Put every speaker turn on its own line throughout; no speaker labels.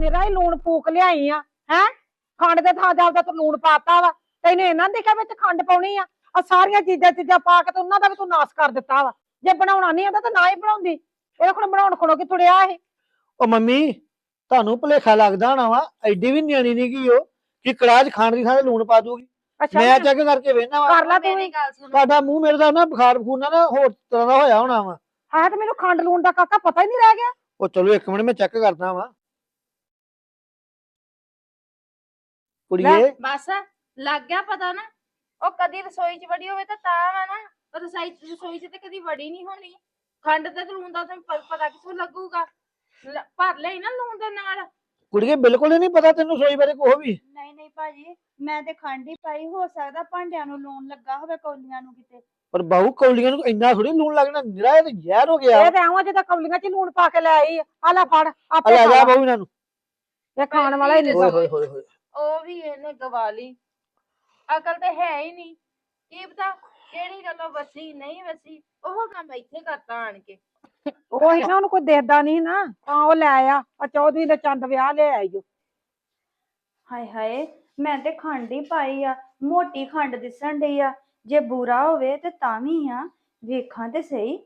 ਨਿਰਾ ਹੀ ਲੂਣ ਫੂਕ ਲਿਆਈ ਆ ਹੈ? ਖੰਡ ਦੇ ਥਾਂ ਜਾਪਦਾ ਤੂੰ ਲੂਣ ਪਾਤਾ ਵਾ ਤੈਨੂੰ ਇਹਨਾਂ ਨੇ ਦੇਖਿਆ ਵਿੱਚ ਖੰਡ ਪਾਉਣੀ ਆ? ਆ ਸਾਰੀਆਂ ਚੀਜ਼ਾਂ ਚੀਜ਼ਾਂ ਪਾ ਕੇ ਤੇ ਉਹਨਾਂ ਦਾ ਵੀ ਤੂੰ ਨਾਸ ਕਰ ਦਿੱਤਾ ਵਾ। ਜੇ ਬਣਾਉਣਾ ਨਹੀਂ ਆਉਂਦਾ ਤਾਂ ਨਾ ਹੀ ਬਣਾਉਂਦੀ। ਇਹਦੇ ਕੋਲ ਬਣਾਉਣ ਖੜੋ ਕਿ ਤੁੜਿਆ ਇਹ?
ਉਹ ਮੰਮੀ ਤੁਹਾਨੂੰ ਭੁਲੇਖਾ ਲੱਗਦਾ ਹੋਣਾ ਵਾ ਐਡੀ ਵੀ ਨਿਆਣੀ ਨਹੀਂ ਗਈ ਉਹ ਕਿ ਕੜਾਹ 'ਚ ਖਾਣ ਦੀ ਥਾਂ ਤੇ ਲੂਣ ਪਾ ਦੂਗੀ। ਮੈਂ ਚੈੱਕ ਕਰਕੇ ਵੇਖਣਾ ਵਾ।
ਕਰ ਲਾ ਤੂੰ
ਮੇਰੀ
ਵੀ।
ਗੱਲ ਸੁਣੋ।
ਤੁਹਾਡਾ ਮੂੰਹ ਮੇਰੇ ਦਾ ਨਾ ਬੁਖਾਰ ਬਖੂਨਾ ਨਾ ਹੋਰ ਤਰ੍ਹਾਂ ਦਾ ਹੋਇਆ ਹੋਣਾ ਵਾ।
ਹਾਂ ਤੇ ਮੈਨੂੰ ਖੰਡ ਲੂਣ ਦਾ ਕਾਕਾ ਪਤਾ ਹੀ ਨਹੀਂ ਰਹਿ ਗਿਆ।
ਉਹ ਚਲੋ ਇੱਕ ਮਿੰਟ ਮੈਂ ਚੈੱਕ ਕਰਦਾ ਵਾਂ। ਕੁੜੀਏ।
ਬਸ ਲੱਗ ਗਿਆ ਪਤਾ ਨਾ। ਉਹ ਕਦੀ ਰਸੋਈ 'ਚ ਵੜੀ ਹੋਵੇ ਤਾਂ ਤਾਂ ਵਾ ਨਾ। ਉਹ ਰਸੋਈ ਰਸੋਈ 'ਚ ਤੇ ਕਦੀ ਵੜੀ ਨਹੀਂ ਹੋਣੀ। ਖੰਡ ਤੇ ਲੂਣ ਦਾ ਤੈਨੂੰ ਪ- ਪਤਾ ਕਿਥੋਂ ਲੱਗੂਗਾ। ਲ- ਭਰ ਲਈ ਨਾ ਲੂਣ ਦੇ ਨਾਲ।
ਕੁੜੀਏ ਬਿਲਕੁਲ ਹੀ ਨਹੀਂ ਪਤਾ ਤੈਨੂੰ ਸੋਈ ਬਾਰੇ ਕੋਹ ਵੀ।
ਨਹੀਂ ਨਹੀਂ ਭਾਜੀ ਮੈਂ ਤੇ ਖੰਡ ਹੀ ਪਾਈ ਹੋ ਸਕਦਾ ਭਾਂਡਿਆਂ ਨੂੰ ਲੂਣ ਲੱਗਾ ਹੋਵੇ ਕੌਲੀਆਂ ਨੂੰ ਕਿਤੇ।
ਪਰ ਬਾਹੂ ਕੌਲੀਆਂ ਨੂੰ ਇੰਨਾ ਥੋੜੀ ਲੂਣ ਲੱਗਣਾ ਨਿਰਾ ਇਹ ਤੇ ਜ਼ਹਿਰ ਹੋ ਗਿਆ।
ਇਹ ਤੇ ਆਵਾਂ ਜਿੱਦਾਂ ਕੌਲੀਆਂ 'ਚ ਲੂਣ ਪਾ ਕੇ ਲੈ ਆਈ। ਆ ਲੈ ਫੜ
ਆ
ਆਪੇ
ਲੈ
ਖਾ
ਜਾ
ਲਾ।
ਬਾਹੂ ਇਹਨਾਂ ਨੂੰ।
ਇਹ ਖਾਣ ਵਾਲਾ ਹੀ ਨਹੀਂ
ਓਏ ਹੋਏ ਹੋਏ ਹੋਏ
ਉਹ ਵੀ ਇਹਨੇ ਗਵਾ ਲਈ। ਅਕਲ ਤੇ ਹੈ ਹੀ ਨਹੀਂ। ਕੀ ਪਤਾ ਕਿਹੜੀ ਗੱਲੋਂ ਵਸੀ ਨਹੀਂ ਵਸੀ ਉਹ ਕੰਮ ਇੱਥੇ ਕਰਤਾ ਆਣ ਕੇ।
ਉਹ ਨਾ ਉਹਨੂੰ ਕੋਈ ਦੇਖਦਾ ਨਹੀਂ ਨਾ ਤਾਂ ਉਹ ਲੈ ਆ। ਆ ਚੌਧਰੀ ਦੇ ਚੰਦ ਵਿਆਹ ਲੈ ਆਈ ਓ।
ਹਾਏ ਹਾਏ ਮੈਂ ਤੇ ਖੰਡ ਹੀ ਪਾਈ ਆ ਮੋਟੀ ਖੰਡ ਦਿਸਣ ਡਈ ਆ। ਜੇ ਬੁਰਾ ਹੋਵੇ ਤੇ ਤਾਂ ਵੀ ਆ। ਵੇਖਾਂ ਤੇ ਸਹੀ।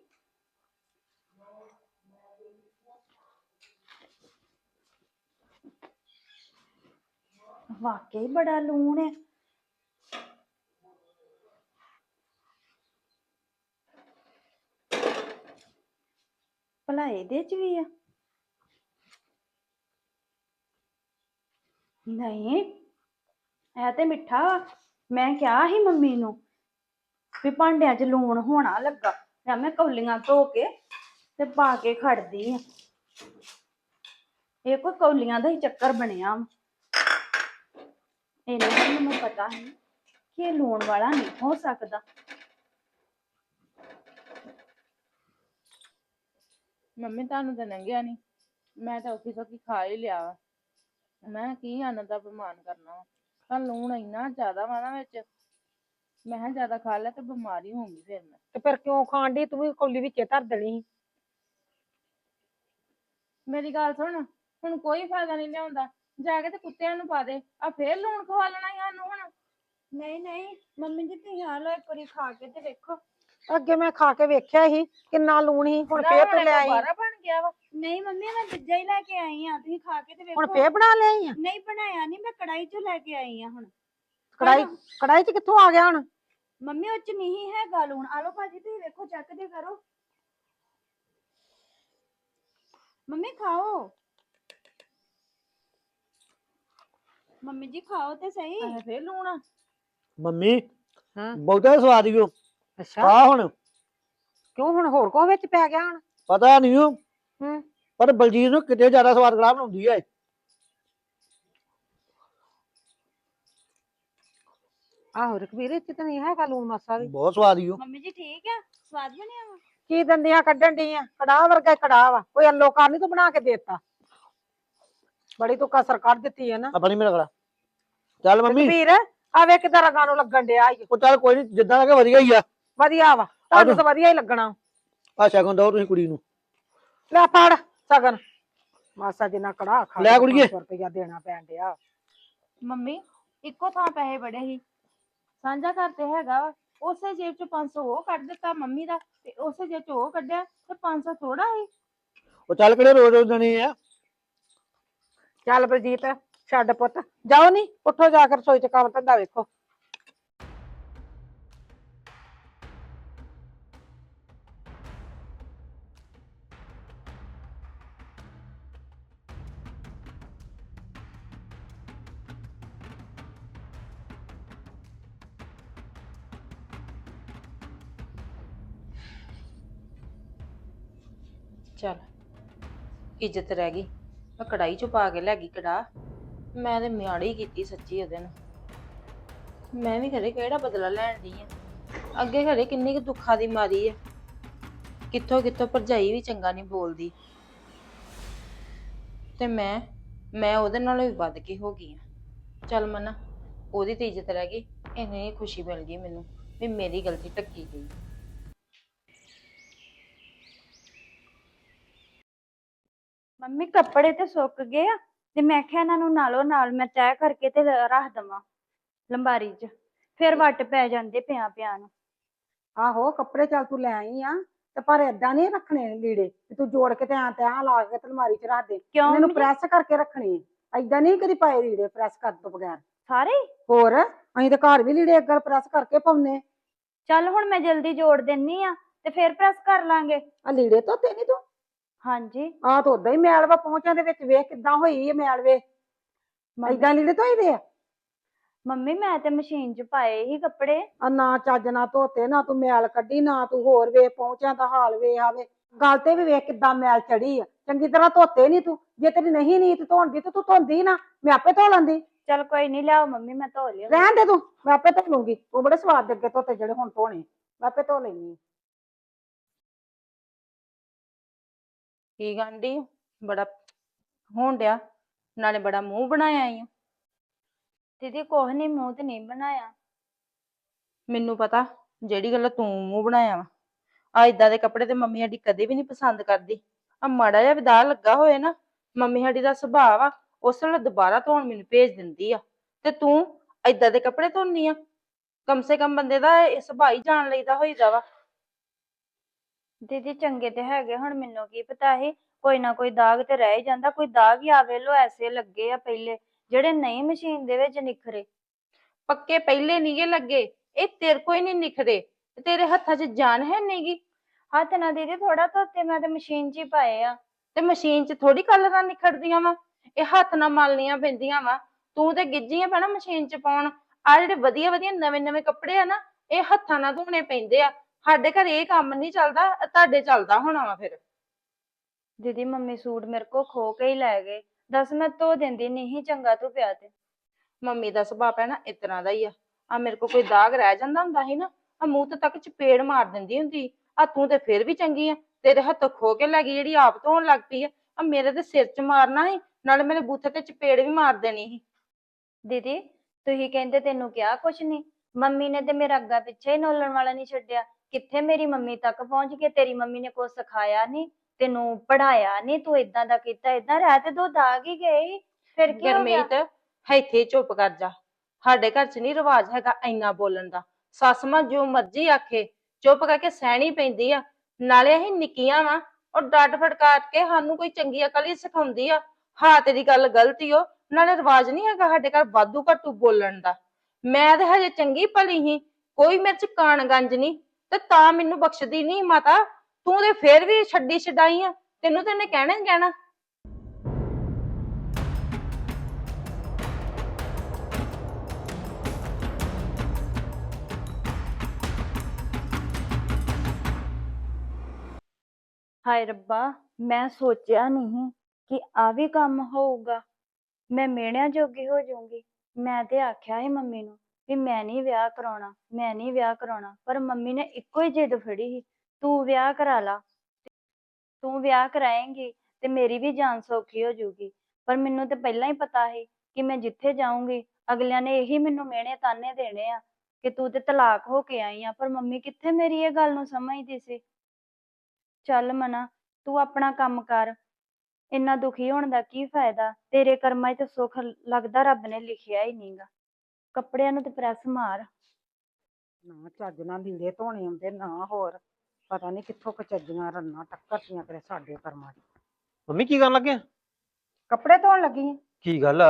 ਵਾਕਈ ਬੜਾ ਲੂਣ ਹੈ ਭਲਾ ਇਹਦੇ ਚ ਵੀ ਆ ਨਹੀਂ, ਇਹ ਤੇ ਮਿੱਠਾ ਵਾ। ਮੈਂ ਕਿਹਾ ਸੀ ਮੰਮੀ ਨੂੰ ਵੀ ਭਾਂਡਿਆਂ 'ਚ ਲੂਣ ਹੋਣਾ ਲੱਗਾ ਜਾਂ ਮੈਂ ਕੌਲੀਆਂ ਧੋ ਕੇ ਤੇ ਪਾ ਕੇ ਖੜਦੀ ਆ ਇਹ ਕੋਈ ਕੌਲੀਆਂ ਦਾ ਹੀ ਚੱਕਰ ਬਣਿਆ ਵਾ। ਇਹਨੇ ਮੈਨੂੰ ਪਤਾ ਹੈ ਕਿ ਇਹ ਲੂਣ ਵਾਲਾ ਨਹੀਂ ਹੋ ਸਕਦਾ।
ਮੰਮੀ ਤੁਹਾਨੂੰ ਤਾਂ ਲੰਘਿਆ ਨਹੀਂ ਮੈਂ ਤਾਂ ਔਖੀ ਸੌਖੀ ਖਾ ਹੀ ਲਿਆ ਵਾ। ਮੈਂ ਕੀ ਆਨੰਦ ਦਾ ਬਿਮਾਨ ਕਰਨਾ ਵਾ? ਲੂਣ ਇੰਨਾ ਜ਼ਿਆਦਾ ਵਾ ਨਾ ਵਿੱਚ। ਮੈਂ ਕਿਹਾ ਜ਼ਿਆਦਾ ਖਾ ਲਿਆ ਤੇ ਬਿਮਾਰੀ ਹੋਊਗੀ ਫਿਰ ਮੈਂ।
ਤੇ ਫਿਰ ਕਿਉਂ ਖਾਣ ਦੀ ਤੂੰ ਵੀ ਕੌਲੀ ਵਿੱਚੇ ਧਰ ਦੇਣੀ ਸੀ।
ਮੇਰੀ ਗੱਲ ਸੁਣ ਹੁਣ ਕੋਈ ਫਾਇਦਾ ਨਹੀਂ ਲਿਆਉਂਦਾ। ਜਾ ਕੇ ਤੇ ਕੁੱਤਿਆਂ ਨੂੰ ਪਾ ਦੇ। ਆ ਫੇਰ ਲੂਣ ਖਵਾ ਲੈਣਾ ਈ ਸਾਨੂੰ ਹੁਣ।
ਨਹੀਂ ਨਹੀਂ ਮੰਮੀ ਜੀ ਤੁਸੀਂ ਆ ਲਓ ਇੱਕ ਵਾਰੀ ਖਾ ਕੇ ਤੇ ਵੇਖੋ।
ਅੱਗੇ ਮੈਂ ਖਾ ਕੇ ਵੇਖਿਆ ਸੀ ਕਿੰਨਾ ਲੂਣ ਸੀ ਹੁਣ
ਨਾ
ਫੇਰ ਤੂੰ ਲੈ ਆਈ
ਦੁਬਾਰਾ ਬਣ ਗਿਆ ਵਾ।
ਨਹੀਂ ਮੰਮੀ ਮੈਂ ਦੂਜਾ ਹੀ ਲੈ ਕੇ ਆਈ ਆ ਤੁਸੀਂ ਖਾ ਕੇ ਤੇ
ਹੁਣ
ਵੇਖੋ
ਫੇਰ ਬਣਾ ਲਿਆਈ ਆ?
ਨਹੀਂ ਬਣਾਇਆ ਨਹੀਂ ਮੈਂ ਕੜਾਈ 'ਚੋਂ ਲੈ ਕੇ ਆਈ ਆ ਹੁਣ।
ਕੜਾਈ ਕੜਾਈ 'ਚ ਕਿੱਥੋਂ ਆ ਗਿਆ ਹੁਣ?
ਮੰਮੀ ਉਹ 'ਚ ਨਹੀਂ ਹੈਗਾ ਲੂਣ। ਆ ਲਓ ਭਾਜੀ ਤੁਸੀਂ ਵੇਖੋ ਚੱਕ ਦੇ ਕਰੋ। ਮੰਮੀ ਖਾਓ। ਮੰਮੀ ਜੀ ਖਾਓ ਤੇ ਸਹੀ।
ਫੇਰ ਲੂਣ।
ਮੰਮੀ
ਹਾਂ।
ਬਹੁਤਾ ਸਵਾਦ ਉਹ
ਅੱਛਾ।
ਆ ਹੁਣ।
ਕਿਉਂ ਹੁਣ ਹੋਰ ਕੋ ਵਿੱਚ ਪੈ ਗਿਆ ਹੁਣ?
ਪਤਾ ਨਹੀਂ ਉਹ।
ਹੂੰ।
ਪਰ ਬਲਜੀਤ ਨੂੰ ਕਿਤੇ ਜ਼ਿਆਦਾ ਸਵਾਦ ਕੜਾਹ ਬਣਾਉਂਦੀ ਹੈ
ਆਹੋ ਰਕਬੀਰ 'ਚ ਤਾਂ ਨਹੀਂ ਹੈਗਾ ਲੂਣ ਮਾਸਾ ਵੀ।
ਬਹੁਤ ਸਵਾਦ ਹੀ ਉਹ।
ਮੰਮੀ ਜੀ ਠੀਕ ਆ? ਸਵਾਦ ਬਣਿਆ ਵਾ
ਕੀ ਦੰਦੀਆਂ ਕੱਢਣ ਡੀਆਂ ਕੜਾਹ ਵਰਗਾ ਹੀ ਕੜਾਹ ਵਾ। ਕੋਈ ਅੱਲੋ ਕਰ ਨਹੀਂ ਤੂੰ ਬਣਾ ਕੇ ਦੇਤਾ। ਬੜੀ ਤੂੰ ਕਸਰ ਕੱਢ ਦਿੱਤੀ ਹੈ ਨਾ।
ਨਹੀਂ ਮੇਰਾ ਕੜਾ ਚੱਲ ਮੰਮੀ।
ਰਕਬੀਰ ਆ ਵੇ ਕਿਦਾਂ ਰਗਾਂ ਨੂੰ ਲੱਗਣ ਡਿਆ ਈ।
ਉਹ ਚੱਲ ਕੋਈ ਨਹੀਂ ਜਿੱਦਾਂ ਲੱਗੇ ਵਧੀਆ ਹੀ ਆ।
ਵਧੀਆ ਵਾ ਤੁਹਾਨੂੰ ਤਾਂ ਵਧੀਆ ਹੀ ਲੱਗਣਾ।
ਆ ਸ਼ਗਨ ਦੋ ਤੁਸੀਂ ਕੁੜੀ ਨੂੰ।
ਲੈ ਫੜ ਸਗਨ। ਮਾਸਾ ਜਿੰਨਾ ਕੜਾਹ ਖਾ
ਲੈ ਕੁੜੀਏ।
500 ਰੁਪਇਆ ਦੇਣਾ ਪੈਣ ਡਿਆ।
ਮੰਮੀ ਇੱਕੋ ਥਾਂ ਪੈਸੇ ਬੜੇ ਸੀ। ਸਾਂਝਾ ਘਰ ਤੇ ਹੈਗਾ ਵਾ ਉਸੇ ਜੇਬ ਚ 500 ਉਹ ਕੱਢ ਦਿੱਤਾ ਮੰਮੀ ਦਾ ਤੇ ਉਸੇ ਜੇਬ ਚ ਉਹ ਕੱਢਿਆ ਤੇ 500 ਥੋੜਾ ਸੀ।
ਉਹ ਚੱਲ ਕਿਹੜੇ ਰੋਜ਼ ਰੋਜ਼ ਦੇਣੇ ਆ?
ਚੱਲ ਬਲਜੀਤ, ਛੱਡ ਪੁੱਤ। ਜਾਓ ਨਹੀਂ ਉੱਠੋ ਜਾ ਕੇ ਰਸੋਈ ਚ ਕੰਮ ਧੰਦਾ ਵੇਖੋ।
ਚੱਲ, ਇੱਜ਼ਤ ਰਹਿ ਗਈ। ਮੈਂ ਕੜਾਈ ਚ ਪਾ ਕੇ ਲੈ ਗਈ ਕੜਾ ਮੈਂ ਤੇ ਮਿਆੜੀ ਕੀਤੀ ਸੱਚੀ ਉਹਦੇ ਨਾਲ। ਮੈਂ ਵੀ ਘਰੇ ਕਿਹੜਾ ਬਦਲਾ ਲੈਣ ਦੀ ਆ? ਅੱਗੇ ਘਰੇ ਕਿੰਨੀ ਕੁ ਦੁੱਖਾਂ ਦੀ ਮਾਰੀ ਆ। ਕਿੱਥੋਂ ਕਿੱਥੋਂ ਭਰਜਾਈ ਵੀ ਚੰਗਾ ਨਹੀਂ ਬੋਲਦੀ। ਤੇ ਮੈਂ ਮੈਂ ਉਹਦੇ ਨਾਲੋਂ ਵੀ ਵੱਧ ਕੇ ਹੋ ਗਈ ਆ। ਚੱਲ ਮਨਾ, ਉਹਦੀ ਤੇ ਇੱਜ਼ਤ ਰਹਿ ਗਈ ਇਹਨੇ ਖੁਸ਼ੀ ਮਿਲ ਗਈ ਮੈਨੂੰ ਵੀ ਮੇਰੀ ਗਲਤੀ ਢੱਕੀ ਗਈ।
ਮੰਮੀ ਕੱਪੜੇ ਤੇ ਸੁੱਕ ਗਏ ਆ ਤੇ ਮੈਂ ਕਿਹਾ ਇਹਨਾਂ ਨੂੰ ਨਾਲੋਂ ਨਾਲ ਮੈਂ ਤੈਅ ਕਰਕੇ ਤੇ ਰ- ਰੱਖ ਦਵਾਂ ਲੰਬਾਰੀ 'ਚ। ਫਿਰ ਵੱਟ ਪੈ ਜਾਂਦੇ ਪਿਆਂ ਪਿਆਂ ਨੂੰ।
ਆਹੋ ਕੱਪੜੇ ਚੱਲ ਤੂੰ ਲੈ ਆਈ ਆ ਤੇ ਪਰ ਏਦਾਂ ਨਹੀਂ ਰੱਖਣੇ ਲੀੜੇ। ਕਿ ਤੂੰ ਜੋੜ ਕੇ ਤੇ ਆਂ ਤੇ ਆਂ ਲਾ ਕੇ ਤੇ ਅਲਮਾਰੀ 'ਚ ਰੱਖ ਦੇ।
ਕਿਉਂ
ਇਹਨਾਂ ਨੂੰ
ਮੰਮੀ?
ਪ੍ਰੈਸ ਕਰਕੇ ਰੱਖਣੇ ਏਦਾਂ ਨਹੀਂ ਕਦੀ ਪਾਏ ਲੀੜੇ ਪ੍ਰੈਸ ਕਰਨ ਤੋਂ ਬਗੈਰ।
ਸਾਰੇ? ਹੀ?
ਹੋਰ ਅਸੀਂ ਤਾਂ ਘਰ ਵੀ ਲੀੜੇ ਅੱਗੇ ਪ੍ਰੈਸ ਕਰਕੇ ਪਾਉਨੇ
ਚੱਲ ਹੁਣ ਮੈਂ ਜਲਦੀ ਜੋੜ ਦਿੰਨੀ ਆ ਤੇ ਫਿਰ ਪ੍ਰੈਸ ਕਰ ਲਾਂਗੇ।
ਆ ਲੀੜੇ ਧੋਤੇ ਨਹੀਂ ਤੂੰ?
ਹਾਂਜੀ।
ਆ ਤਾਂ ਉਦਾਂ ਹੀ ਮੈਲ ਵਾ ਪਹੁੰਚਾਂ ਦੇ ਵਿੱਚ ਵੇਖ ਕਿੱਦਾਂ ਹੋਈ ਇਹ ਮੈਲ ਵੇ।
ਮੰਮੀ-
ਏਦਾਂ ਲੀੜੇ ਧੋਈਦੇ ਆ?
ਮੰਮੀ ਮੈਂ ਤੇ ਮਸ਼ੀਨ 'ਚ ਪਾਏ ਹੀ ਕੱਪੜੇ।
ਆ ਨਾ ਚੱਜ ਨਾ ਧੋਤੇ ਨਾ ਤੂੰ ਮੈਲ ਕੱਢੀ ਨਾ ਤੂੰ ਹੋਰ ਵੇ ਪਹੁੰਚਾਂ ਦਾ ਹਾਲ ਵੇ ਆਵੇ ਗੱਲ ਤੇ ਵੀ ਵੇਖ ਕਿੱਦਾਂ ਮੈਲ ਚੜੀ ਆ। ਚੰਗੀ ਤਰ੍ਹਾਂ ਧੋਤੇ ਨਹੀਂ ਤੂੰ। ਜੇ ਤੇਰੀ ਨਹੀਂ ਨੀਤ ਧੋਣ ਦੀ ਤੇ ਤੂੰ ਧੋਂਦੀ ਨਾ। ਮੈਂ ਆਪੇ ਧੋ ਲੈਂਦੀ।
ਚੱਲ ਕੋਈ ਨਹੀਂ ਲਿਆਓ ਮੰਮੀ ਮੈਂ ਧੋ ਲਿਆ
ਰਹਿਣ ਦੇ ਤੂੰ। ਮੈਂ ਆਪੇ ਧੋ ਲੂੰਗੀ। ਉਹ ਬੜੇ ਸਵਾਦ ਦੇ ਅੱਗੇ ਧੋਤੇ ਜਿਹੜੇ ਹੁਣ ਧੋਣੇ ਮੈਂ ਆਪੇ ਧੋ ਲੈਣੀ
ਕੀ ਗਾਂਢੀ ਬੜਾ ਹੋਣ ਡਿਆ। ਨਾਲੇ ਬੜਾ ਮੂੰਹ ਬਣਾਇਆ ਈ ਓ।
ਦੀਦੀ ਕੁਛ ਨਹੀਂ ਮੂੰਹ ਤੇ ਨਹੀਂ ਬਣਾਇਆ।
ਮੈਨੂੰ ਪਤਾ ਜਿਹੜੀ ਗੱਲ ਤੂੰ ਮੂੰਹ ਬਣਾਇਆ ਵਾ। ਆ ਇਦਾਂ ਦੇ ਕੱਪੜੇ ਤੇ ਮੰਮੀ ਸਾਡੀ ਕਦੇ ਵੀ ਨਹੀਂ ਪਸੰਦ ਕਰਦੀ। ਆ ਮਾੜਾ ਜਿਹਾ ਵਿਦਾ ਲੱਗਾ ਹੋਏ ਨਾ ਮੰਮੀ ਸਾਡੀ ਦਾ ਸੁਭਾਅ ਵਾ ਉਸ ਵੇਲੇ ਦੁਬਾਰਾ ਧੋਣ ਮੈਨੂੰ ਭੇਜ ਦਿੰਦੀ ਆ। ਤੇ ਤੂੰ ਇਦਾਂ ਦੇ ਕੱਪੜੇ ਧੋਨੀ ਆ? ਕਮ ਸੇ ਕਮ ਬੰਦੇ ਦਾ ਇਹ ਸੁਭਾਅ ਹੀ ਜਾਣ ਲਈਦਾ ਹੋਈਦਾ ਵਾ।
ਦੀਦੀ ਚੰਗੇ ਤੇ ਹੈਗੇ ਹੁਣ ਮੈਨੂੰ ਕੀ ਪਤਾ ਸੀ ਕੋਈ ਨਾ ਕੋਈ ਦਾਗ ਤੇ ਰਹਿ ਹੀ ਜਾਂਦਾ ਕੋਈ ਦਾਗ ਹੀ ਆਵੇ ਲੋ ਐਸੇ ਲੱਗੇ ਆ ਪਹਿਲੇ ਜਿਹੜੇ ਨਹੀਂ ਮਸ਼ੀਨ ਦੇ ਵਿੱਚ ਨਿਖਰੇ।
ਪੱਕੇ ਪਹਿਲੇ ਨੀਗੇ ਲੱਗੇ ਇਹ ਤੇਰੇ ਕੋਈ ਨਹੀਂ ਨਿਖਰੇ ਤੇ ਤੇਰੇ ਹੱਥਾਂ 'ਚ ਜਾਨ ਹੈ ਨਹੀਂਗੀ
ਹੱਥ ਨਾ ਦੀਦੀ ਥੋੜਾ ਧੋਤੇ ਮੈਂ ਤੇ ਮਸ਼ੀਨ 'ਚ ਹੀ ਪਾਏ ਆ।
ਤੇ ਮਸ਼ੀਨ 'ਚ ਥੋੜੀ ਕਲਰਾਂ ਨਿਖਰਦੀਆਂ ਵਾ ਇਹ ਹੱਥ ਨਾਲ ਮਲਣੀਆਂ ਪੈਂਦੀਆਂ ਵਾ। ਤੂੰ ਤੇ ਗਿੱਜੀਆਂ ਪੈਣਾ ਮਸ਼ੀਨ 'ਚ ਪਾਉਣ ਆ ਜਿਹੜੇ ਵਧੀਆ ਵਧੀਆ ਨਵੇਂ ਨਵੇਂ ਕੱਪੜੇ ਆ ਨਾ ਇਹ ਹੱਥਾਂ ਨਾਲ ਧੋਣੇ ਪੈਂਦੇ ਆ। ਸਾਡੇ ਘਰ ਇਹ ਕੰਮ ਨਹੀਂ ਚੱਲਦਾ ਤੁਹਾਡੇ ਚੱਲਦਾ ਹੋਣਾ ਵਾ ਫਿਰ।
ਦੀਦੀ ਮੰਮੀ ਸੂਟ ਮੇਰੇ ਕੋ ਖੋ ਕੇ ਹੀ ਲੈ ਗਏ। ਦੱਸ ਮੈਂ ਧੋ ਦਿੰਦੀ ਨਹੀਂ ਚੰਗਾ ਤੂੰ ਪਿਆ ਤੇ।
ਮੰਮੀ ਦਾ ਸੁਭਾਅ ਪੈਣਾ ਤਰ੍ਹਾਂ ਦਾ ਹੀ ਆ। ਆ ਮੇਰੇ ਕੋ ਕੋਈ ਦਾਗ ਰਹਿ ਜਾਂਦਾ ਹੁੰਦਾ ਸੀ ਨਾ ਆ ਮੂੰਹ ਤੇ ਤੱਕ ਚਪੇੜ ਮਾਰ ਦਿੰਦੀ ਹੁੰਦੀ। ਆ ਤੂੰ ਤੇ ਫਿਰ ਵੀ ਚੰਗੀ ਆ ਤੇਰੇ ਹੱਥੋਂ ਖੋ ਕੇ ਲੈ ਗਈ ਜਿਹੜੀ ਆਪ ਧੋਣ ਲੱਗ ਪਈ ਆ। ਆ ਮੇਰੇ ਤੇ ਸਿਰ 'ਚ ਮਾਰਨਾ ਸੀ ਨਾਲੇ ਮੇਰੇ ਬੂਥੇ ਤੇ ਚਪੇੜ ਵੀ ਮਾਰ ਦੇਣੀ ਸੀ।
ਦੀਦੀ ਤੁਸੀਂ ਕਹਿੰਦੇ ਤੈਨੂੰ ਕਿਹਾ ਕੁਛ ਨਹੀਂ। ਮੰਮੀ ਨੇ ਤੇ ਮੇਰਾ ਅੱਗਾ ਪਿੱਛੇ ਹੀ ਨੋਲਣ ਵਾਲਾ ਨਹੀਂ ਛੱਡਿਆ। ਕਿੱਥੇ ਮੇਰੀ ਮੰਮੀ ਤੱਕ ਪਹੁੰਚ ਕੇ ਤੇਰੀ ਮੰਮੀ ਨੇ ਕੁਛ ਸਿਖਾਇਆ ਨਹੀਂ, ਤੈਨੂੰ ਪੜਾਇਆ ਨਹੀਂ, ਤੂੰ ਇਦਾਂ ਦਾ ਕੀਤਾ ਇਦਾਂ ਰਹਿ ਤੇ ਦੋ, ਦਾਗ ਹੀ ਗਏ ਫਿਰ ਕੀ ਹੋ ਗਿਆ?
ਗਰਮੀਤ, ਇੱਥੇ ਚੁੱਪ ਕਰ ਜਾ, ਸਾਡੇ ਘਰ 'ਚ ਨਹੀਂ ਰਿਵਾਜ ਹੈਗਾ ਇੰਨਾ ਬੋਲਣ ਦਾ, ਸੱਸ ਮਾਂ ਜੋ ਮਰਜ਼ੀ ਆਖੇ, ਚੁੱਪ ਕਰਕੇ ਸਹਿਣੀ ਪੈਂਦੀ ਆ, ਨਾਲੇ ਅਸੀਂ ਨਿੱਕੀਆਂ ਵਾਂ, ਉਹ ਡੱਟ ਫੜਕਾਟ ਕੇ ਸਾਨੂੰ ਕੋਈ ਚੰਗੀ ਅਕਲ ਹੀ ਸਿਖਾਉਂਦੀ ਆ, ਹਾਂ, ਤੇਰੀ ਗੱਲ ਗਲਤੀ ਓ, ਨਾਲੇ ਰਿਵਾਜ ਨਹੀਂ ਹੈਗਾ ਸਾਡੇ ਘਰ ਵਾਧੂ ਘੱਟੂ ਬੋਲਣ ਦਾ, ਮੈਂ ਤੇ ਹਜੇ ਚੰਗੀ ਭਲੀ ਹੀ ਕੋਈ ਮੇਰੇ 'ਚ ਕਾਣ ਗੰਜ ਨਹੀਂ ਤੇ ਤਾਂ ਮੈਨੂੰ ਬਖਸ਼ਦੀ ਨਹੀਂ ਮਾਤਾ। ਤੂੰ ਤੇ ਫੇਰ ਵੀ ਛੱਡੀ ਛਡਾਈ ਆ। ਤੈਨੂੰ ਤੇ ਇਹਨੇ ਕਹਿਣਾ ਹੀ ਕਹਿਣਾ।
ਹਾਏ ਰੱਬਾ, ਮੈਂ ਸੋਚਿਆ ਨਹੀਂ ਕਿ ਆ ਵੀ ਕੰਮ ਹੋਊਗਾ। ਮੈਂ ਮਿਹਣਿਆਂ ਜੋਗੀ ਹੋ ਜਾਊਂਗੀ। ਮੈਂ ਤੇ ਆਖਿਆ ਸੀ ਮੰਮੀ ਨੂੰ ਵੀ ਮੈਂ ਨਹੀਂ ਵਿਆਹ ਕਰਾਉਣਾ, ਮੈਂ ਨਹੀਂ ਵਿਆਹ ਕਰਾਉਣਾ, ਪਰ ਮੰਮੀ ਨੇ ਇੱਕੋ ਹੀ ਜਿੱਦ ਫੜੀ ਸੀ, ਤੂੰ ਵਿਆਹ ਕਰਾ ਲਾ, ਤੂੰ ਵਿਆਹ ਕਰਾਏਂਗੀ ਤੇ ਮੇਰੀ ਵੀ ਜਾਨ ਸੌਖੀ ਹੋ ਜਾਊਗੀ। ਪਰ ਮੈਨੂੰ ਤੇ ਪਹਿਲਾਂ ਹੀ ਪਤਾ ਸੀ ਕਿ ਮੈਂ ਜਿੱਥੇ ਜਾਊਂਗੀ, ਅਗਲਿਆਂ ਨੇ ਇਹੀ ਮੈਨੂੰ ਮਿਹਣੇ ਤਾਨੇ ਦੇਣੇ ਆ ਕਿ ਤੂੰ ਤੇ ਤਲਾਕ ਹੋ ਕੇ ਆਈ ਆ, ਪਰ ਮੰਮੀ ਕਿੱਥੇ ਮੇਰੀ ਇਹ ਗੱਲ ਨੂੰ ਸਮਝਦੀ ਸੀ? ਚੱਲ ਮਨਾ, ਤੂੰ ਆਪਣਾ ਕੰਮ ਕਰ, ਇੰਨਾ ਦੁਖੀ ਹੋਣ ਦਾ ਕੀ ਫਾਇਦਾ? ਤੇਰੇ ਕਰਮਾਂ 'ਚ ਸੁੱਖ ਲੱਗਦਾ ਰੱਬ ਨੇ ਲਿਖਿਆ ਹੀ ਨਹੀਂਗਾ ਕੱਪੜਿਆਂ ਨੂੰ ਤੇ ਪ੍ਰੈਸ ਮਾਰ।
ਨਾ ਚੱਜ ਨਾਲ ਲੀੜੇ ਧੋਣੇ ਆਉਂਦੇ ਨਾ ਹੋਰ ਪਤਾ ਨਹੀਂ ਕਿੱਥੋਂ ਕਚੱਜੀਆਂ ਰੰਨਾਂ ਟੱਕਰਤੀਆਂ ਕਰੇ ਸਾਡੇ ਕਰਮਾਂ 'ਚ।
ਮੰਮੀ ਕੀ ਕਰਨ ਲੱਗੇ
ਕੱਪੜੇ ਧੋਣ ਲੱਗੀ ਆਂ।
ਕੀ ਗੱਲ